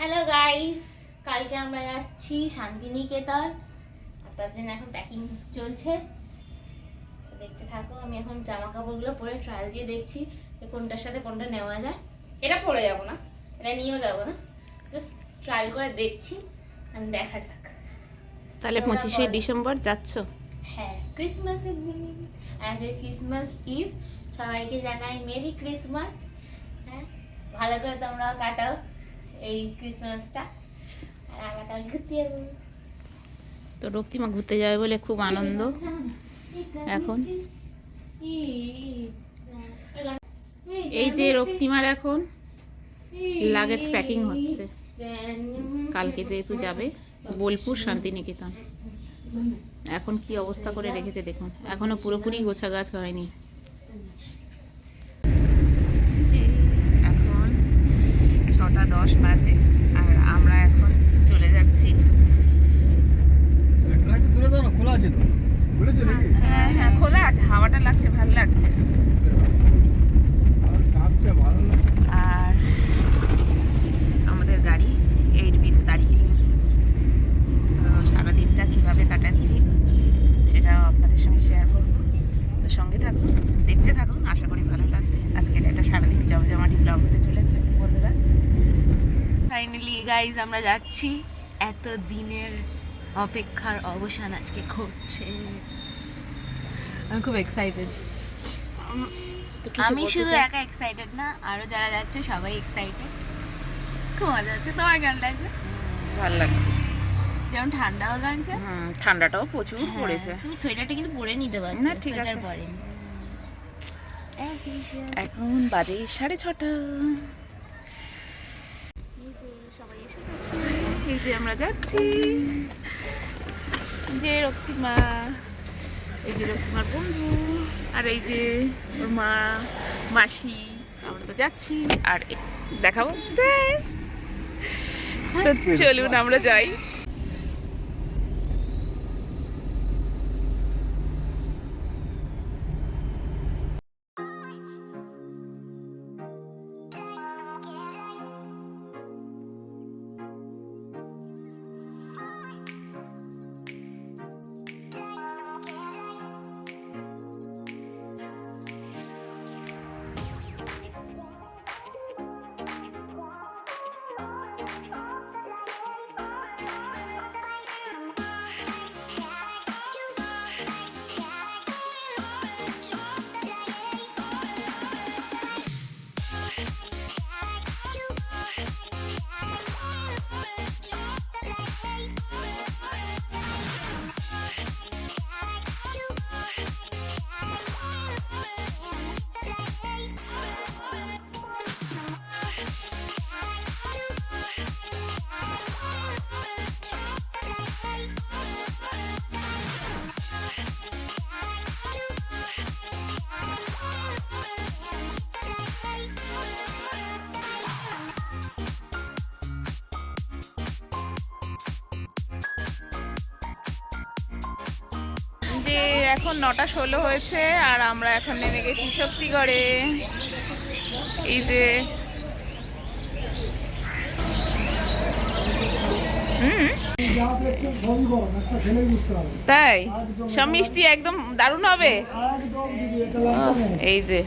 Hello guys কালকে আমরা যাচ্ছি শান্তিনিকেতন। আর তার জন্য এখন প্যাকিং চলছে। দেখতে থাকো আমি এখন জামা কাপড়গুলো পরে ট্রায়াল দিয়ে দেখছি যে কোনটার সাথে কোনটা নেওয়া যায়। এটা পরে যাব না এটা নিয়েও যাব না। জাস্ট ট্রায়াল করে দেখছি and দেখা যাক। তাহলে পঁচিশে ডিসেম্বর যাচ্ছ? হ্যাঁ ক্রিসমাসের দিন। আজকে ক্রিসমাস ইভ সবাইকে জানাই মেরি ক্রিসমাস হ্যাঁ ভালো করে তোমরা কাটাও। এই ক্রিসমাসটা আর আমরা কাল ঘুরতে যাব। তো রক্তিমা ঘুরতে যাবে বলে খুব আনন্দ। এখন? এই যে রক্তিমার এখন লাগেজ প্যাকিং হচ্ছে। কালকে যেহেতু যাবে, বোলপুর শান্তিনিকেতন। এখন কি অবস্থা করে রেখেছে দেখুন। এখনও পুরোপুরি গোছা গাছ হয়নি এখন ছটা দশ বাজে আর আমরা এখন চলে যাচ্ছি গাড়িটা তুলে দাও না খোলা আছে তো খুলেছে নাকি হ্যাঁ হ্যাঁ খোলা আছে হাওয়াটা লাগছে ভালো লাগছে আর কাঁপছে ভালো না আর আমাদের গাড়ি এইট বিন দাঁড়িয়ে গেছে তো সারাদিনটা কীভাবে কাটাচ্ছি সেটাও আপনাদের সঙ্গে শেয়ার করব তো সঙ্গে থাকুন দেখতে থাকুন আশা করি ভালো লাগবে আজকের একটা সারাদিন জমজমাটি ব্লগ হতে চলেছে বন্ধুরা ফাইনালি গাইজ আমরা যাচ্ছি। এত দিনের অপেক্ষার অবসান আজকে ঘটছে। আমি খুব এক্সাইটেড আমি শুধু একা এক্সাইটেড না আরও যারা যাচ্ছে সবাই এক্সাইটেড খুব মজা হচ্ছে। তোমার কেমন লাগছে? ভালো লাগছে। যেমন ঠান্ডাও লাগছে। ঠান্ডাটাও প্রচুর হ্যাঁ, পড়েছে। তুমি সোয়েটারটা কিন্তু পরে নিতে পারছ না, ঠিক আছে। পরেনি এখন বাজে সাড়ে ছটা এই যে সবাই এসে গেছে এই যে আমরা যাচ্ছি। যে রক্তিমা এই যে রক্তিমার বন্ধু আর এই যে ওর মা মাসি আমরা তো যাচ্ছি। আর দেখাবো স্যার! চলুন আমরা যাই। এখন নটা ষোলো হয়েছে আর আমরা এখন নেমে গেছি শক্তিগড়ে। এই যে। তাই? সব মিষ্টি একদম দারুণ হবে? এই যে।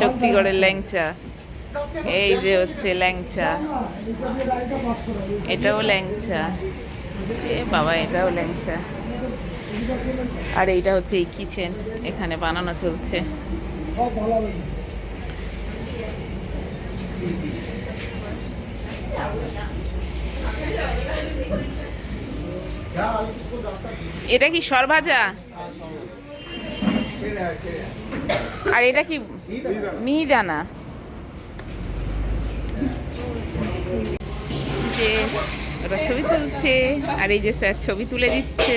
শক্তিগড়ের ল্যাংচা। এই যে হচ্ছে ল্যাংচা। এটাও ল্যাংচা। এ বাবা, এটাও ল্যাংচা। আর এইটা হচ্ছে এই কিচেন এখানে বানানো চলছে। এটা কি সরভাজা? আর এটা কি মিহিদানা? যে ছবি তুলছে, আর এই যে স্যার ছবি তুলে দিচ্ছে।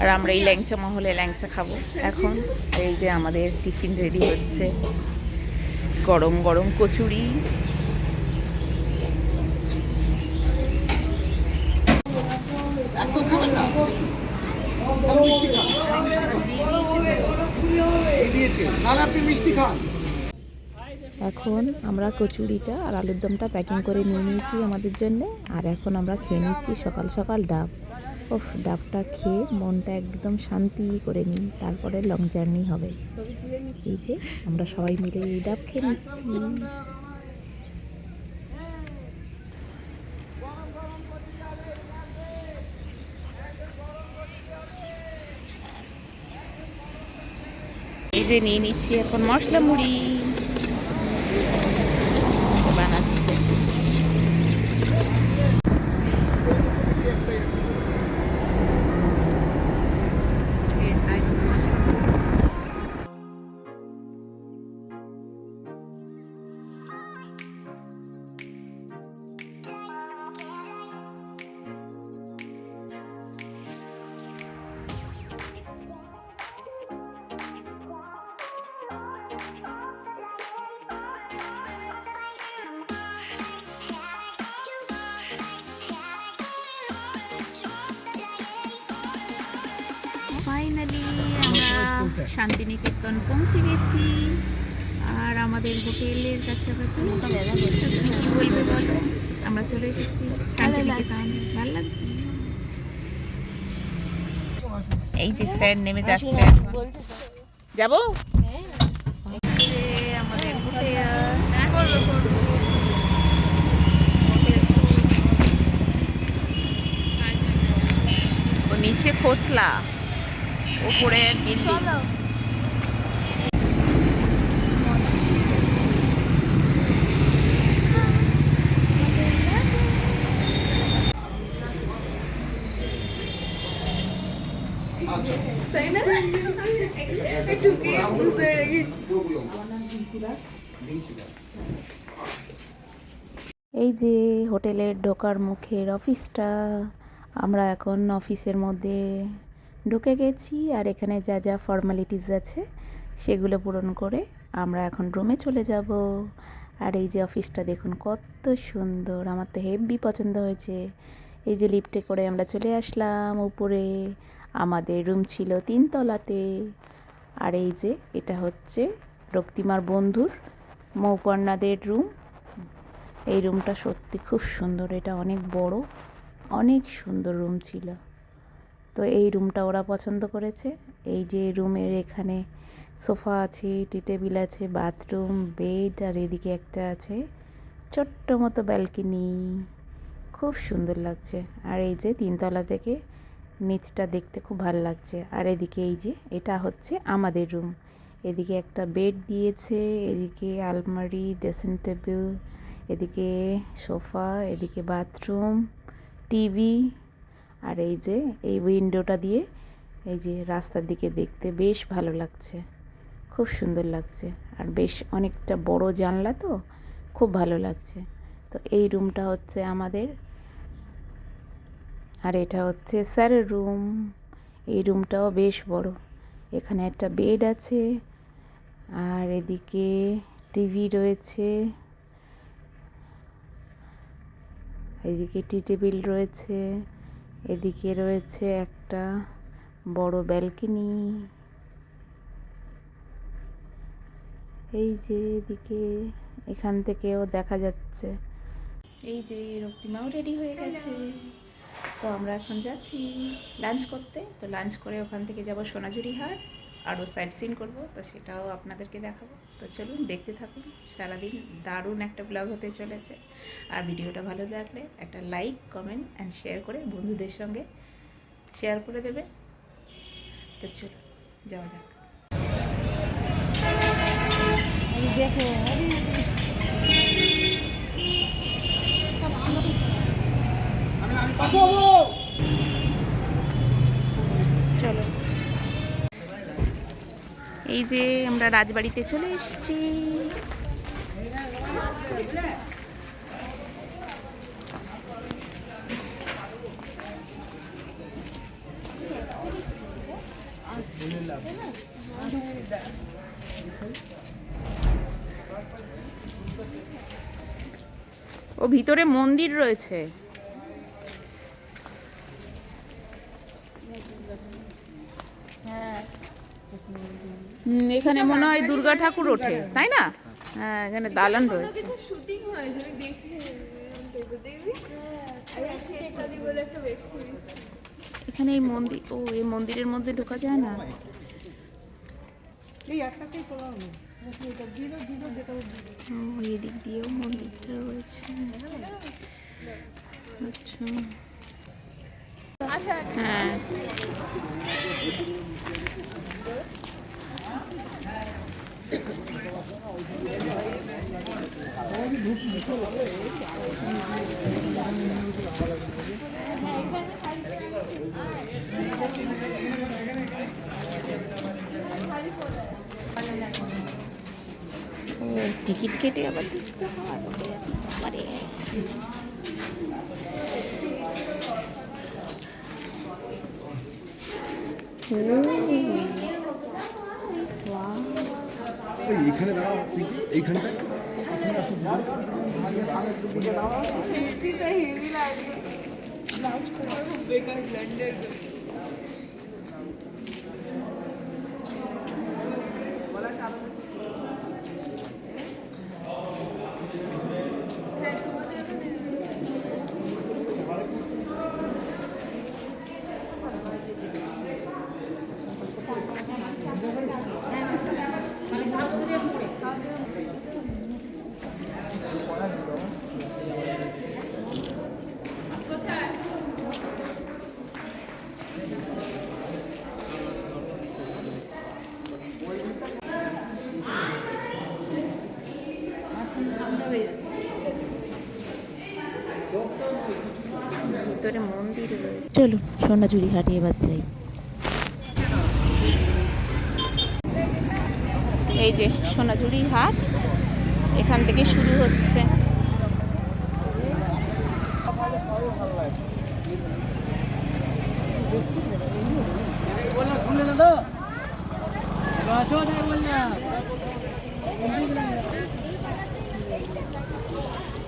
আর আমরা এই ল্যাংচা মহলে ল্যাংচা খাব। এখন এই যে আমাদের টিফিন রেডি হচ্ছে। গরম গরম কচুরি। এখন আমরা কচুরিটা আর আলুর দমটা প্যাকিং করে নিয়ে নিয়েছি আমাদের জন্য। আর এখন আমরা খেয়ে নিচ্ছি সকাল সকাল ডাব। ওফ ডাবটা খেয়ে মনটা একদম শান্তি করে নিই, তারপরে লং জার্নি হবে। এই যে, আমরা সবাই মিলে এই ডাব খেয়ে নিচ্ছি। এই যে নিয়ে নিচ্ছি এখন মশলা মুড়ি শান্তিনিকেতন পৌঁছে গেছি। আর আমাদের হোটেলের কাছে আমরা চলে এসেছি তুমি কি বলবে বলো? আমরা চলে এসেছি শান্তিনিকেতন। ভালো লাগছে? এই যে ফ্যান নেমে যাচ্ছে। এখন। নিচে তো উপরে বিল্ডিং এই যে হোটেলের ঢোকার মুখের অফিসটা আমরা এখন অফিসের মধ্যে ঢুকে গেছি আর এখানে যা যা ফর্মালিটিস আছে সেগুলো পূরণ করে আমরা এখন রুমে চলে যাব। আর এই যে অফিসটা দেখুন কত সুন্দর, আমার তো হেভি পছন্দ হয়েছে। এই যে লিফটে করে আমরা চলে আসলাম উপরে, আমাদের রুম ছিল তিনতলাতে। আর এই যে এটা হচ্ছে রক্তিমার বন্ধুর মৌপর্ণাদের রুম এই রুমটা সত্যি খুব সুন্দর, এটা অনেক বড়, অনেক সুন্দর রুম ছিল। তো এই রুমটা ওরা পছন্দ করেছে। এই যে রুমের এখানে সোফা আছে, টি টেবিল আছে বাথরুম বেড আর এদিকে একটা আছে ছোট্ট মতো ব্যালকনি খুব সুন্দর লাগছে। আর এই যে তিনতলা থেকে নিচটা দেখতে খুব ভালো লাগছে। আর এদিকে এই যে এটা হচ্ছে আমাদের রুম এদিকে একটা বেড দিয়েছে, এদিকে আলমারি ড্রেসিং টেবিল এদিকে সোফা, এদিকে বাথরুম টিভি আর এই যে, এই উইন্ডোটা দিয়ে এই যে রাস্তার দিকে দেখতে বেশ ভালো লাগছে। খুব সুন্দর লাগছে। আর বেশ অনেকটা বড় জানলা তো, খুব ভালো লাগছে। তো এই রুমটা হচ্ছে আমাদের। আর এটা হচ্ছে স্যারের রুম এই রুমটাও বেশ বড়। এখানে একটা বেড আছে। আর এদিকে টিভি রয়েছে। এদিকে টি টেবিল রয়েছে। এদিকে রয়েছে একটা বড় ব্যালকনি। এই যে এদিকে এখান থেকেও দেখা যাচ্ছে। এই যে রক্তিমাও রেডি হয়ে গেছে। তো আমরা এখন যাচ্ছি লাঞ্চ করতে। তো লাঞ্চ করে ওখান থেকে যাব সোনাঝুরি হাট আরও সাইট সিন করব, তো সেটাও আপনাদেরকে দেখাবো। তো চলুন দেখতে থাকুন, সারাদিন দারুণ একটা ব্লগ হতে চলেছে। আর ভিডিওটা ভালো লাগলে একটা লাইক কমেন্ট অ্যান্ড শেয়ার করে বন্ধুদের সঙ্গে শেয়ার করে দেবে। তো চলুন, যাওয়া যাক। দেখো। চলো এই যে আমরা রাজবাড়িতে চলে এসেছি। ও ভিতরে মন্দির রয়েছে হ্যাঁ হুম, এখানে মনে হয় দুর্গা ঠাকুর ওঠে তাই না? হ্যাঁ এখানে দালান রয়েছে। শুটিং হয় এখানে এই মন্দির ও এই মন্দিরের মধ্যে ঢোকা যায় না? এই একটাকেই করলাম দিল দিল যেটা ও এই দিক দিয়েও মন্দিরটা রয়েছে। আচ্ছা। হ্যাঁ ও টিকিট কেটে আবার ঢুকতে হয় লাগবে বেকার ব্লেন্ডার ভিতরে মন্দির রয়েছে চলুন সোনাঝুরি হাটে এবার যাই। এই যে সোনাঝুরি হাট এখান থেকে শুরু হচ্ছে।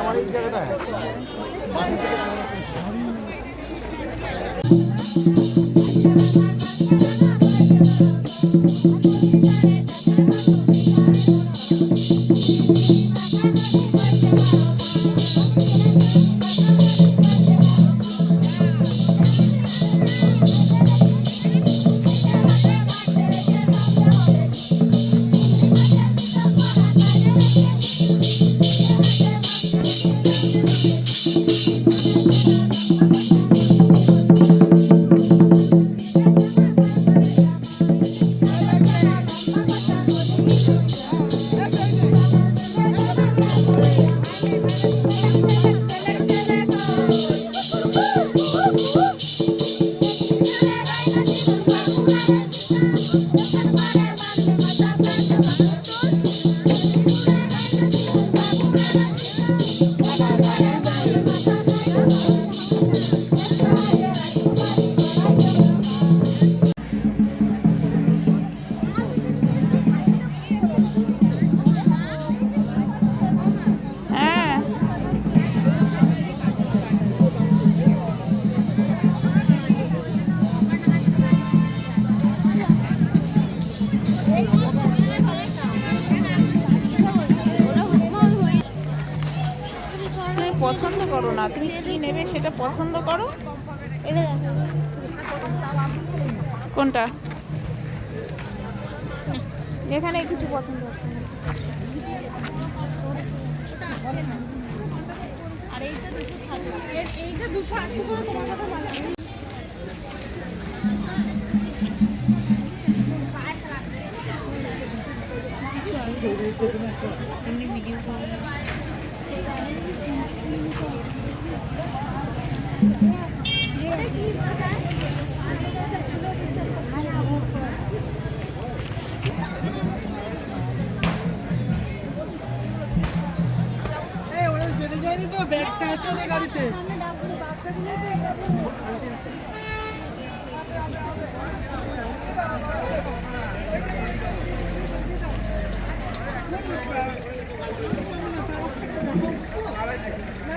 আমার এই জায়গাটা হ্যাঁ পছন্দ করো না তুমি কি নেবে সেটা পছন্দ করো? কোনটা? এখানে কিছু পছন্দ হচ্ছে না। এইটা দুশো আশি করে তোমার কথা মানে এমনি ভিডিও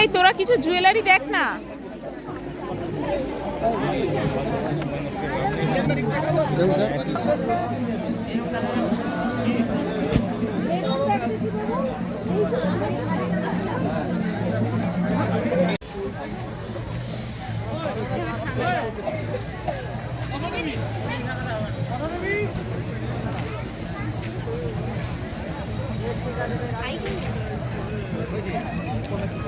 এই তোরা কিছু জুয়েলারি দেখ না Thank you. con